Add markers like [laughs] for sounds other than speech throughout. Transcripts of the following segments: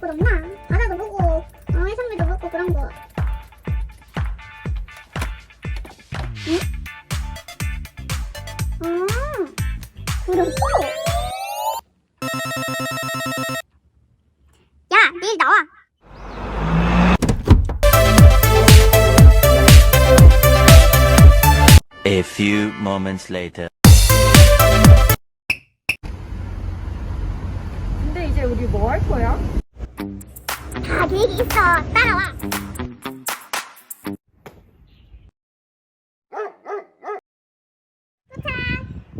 볼곳 없나? 바다도 보고, 어, 해산물도 먹고 그런 거. 응? 아. 야, 내일 나와. A few moments later. 근데 이제 우리 뭐 할 거야? 다 계획이 있어. 따라와. 도착.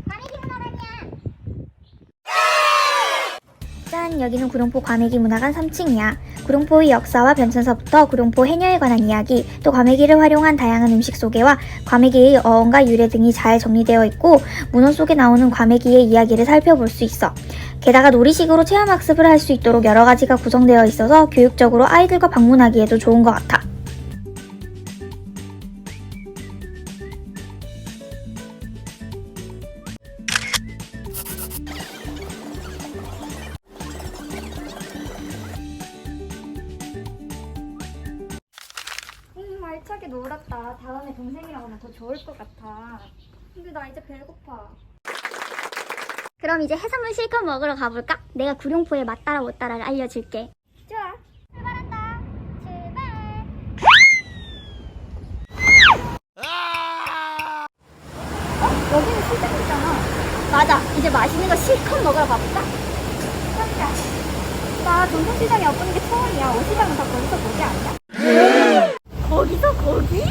과메기 문화관이야. 짠! 여기는 구룡포 과메기 문화관 3층이야. 구룡포의 역사와 변천사부터 구룡포 해녀에 관한 이야기, 또 과메기를 활용한 다양한 음식 소개와 과메기의 어원과 유래 등이 잘 정리되어 있고 문헌 속에 나오는 과메기의 이야기를 살펴볼 수 있어. 게다가 놀이식으로 체험 학습을 할 수 있도록 여러 가지가 구성되어 있어서 교육적으로 아이들과 방문하기에도 좋은 것 같아. 알차게 놀았다. 다음에 동생이랑 오면 더 좋을 것 같아. 근데 나 이제 배고파. 그럼 이제 해산물 실컷 먹으러 가볼까? 내가 구룡포의 맞따라 못따라를 알려줄게. 좋아. 출발한다. 출발. 어? 여기는 시장이잖아. 맞아. 이제 맛있는 거 실컷 먹으러 가볼까? 그러자. 나 전통시장에 엿보는 게 처음이야. 오시장은 다 거기서 보게 아니야? [laughs] 거기서 거기?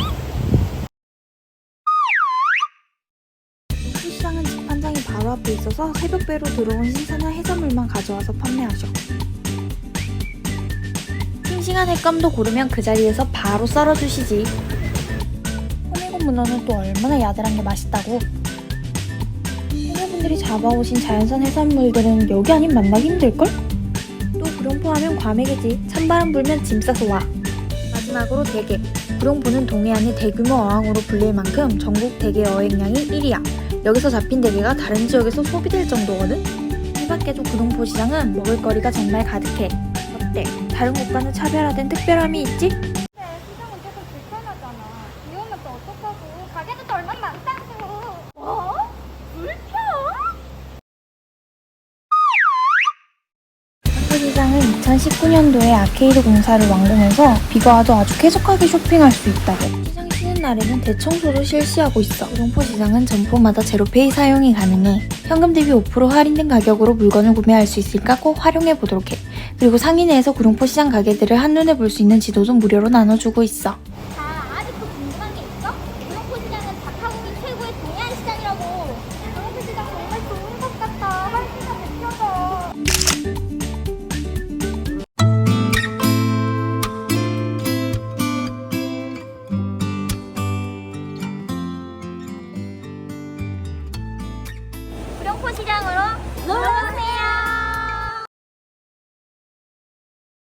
시장은 집판장이 바로 앞에 있어서 새벽배로 들어온 신선한 해산물만 가져와서 판매하셔. 싱싱한 횟감도 고르면 그 자리에서 바로 썰어주시지. 호미곶 문어는 또 얼마나 야들한 게 맛있다고. 해녀분들이 잡아오신 자연산 해산물들은 여기 아닌 만나기 힘들걸? 또 구룡포 하면 과메기지. 찬바람 불면 짐 싸서 와. 마지막으로 대게. 구룡포는 동해안의 대규모 어항으로 불릴 만큼 전국 대게 어획량이 1위야. 여기서 잡힌 대게가 다른 지역에서 소비될 정도거든? 이 밖에도 구룡포 시장은 먹을거리가 정말 가득해. 어때? 다른 곳과는 차별화된 특별함이 있지? 시장은 조금 불편하잖아. 비 오면 또 어떡하고. 가게도 또 얼마나 많다고. 어? 불편? 구룡포 시장은 2019년도에 아케이드 공사를 완공해서 비가 와도 아주 쾌적하게 쇼핑할 수 있다고. 시장 쉬는 날에는 대청소도 실시하고 있어. 구룡포 시장은 점포마다 제로페이 사용이 가능해. 현금 대비 5% 할인된 가격으로 물건을 구매할 수 있으니까 꼭 활용해 보도록 해. 그리고 상인회에서 구룡포 시장 가게들을 한눈에 볼 수 있는 지도도 무료로 나눠주고 있어. 구룡포 시장으로 놀러오세요.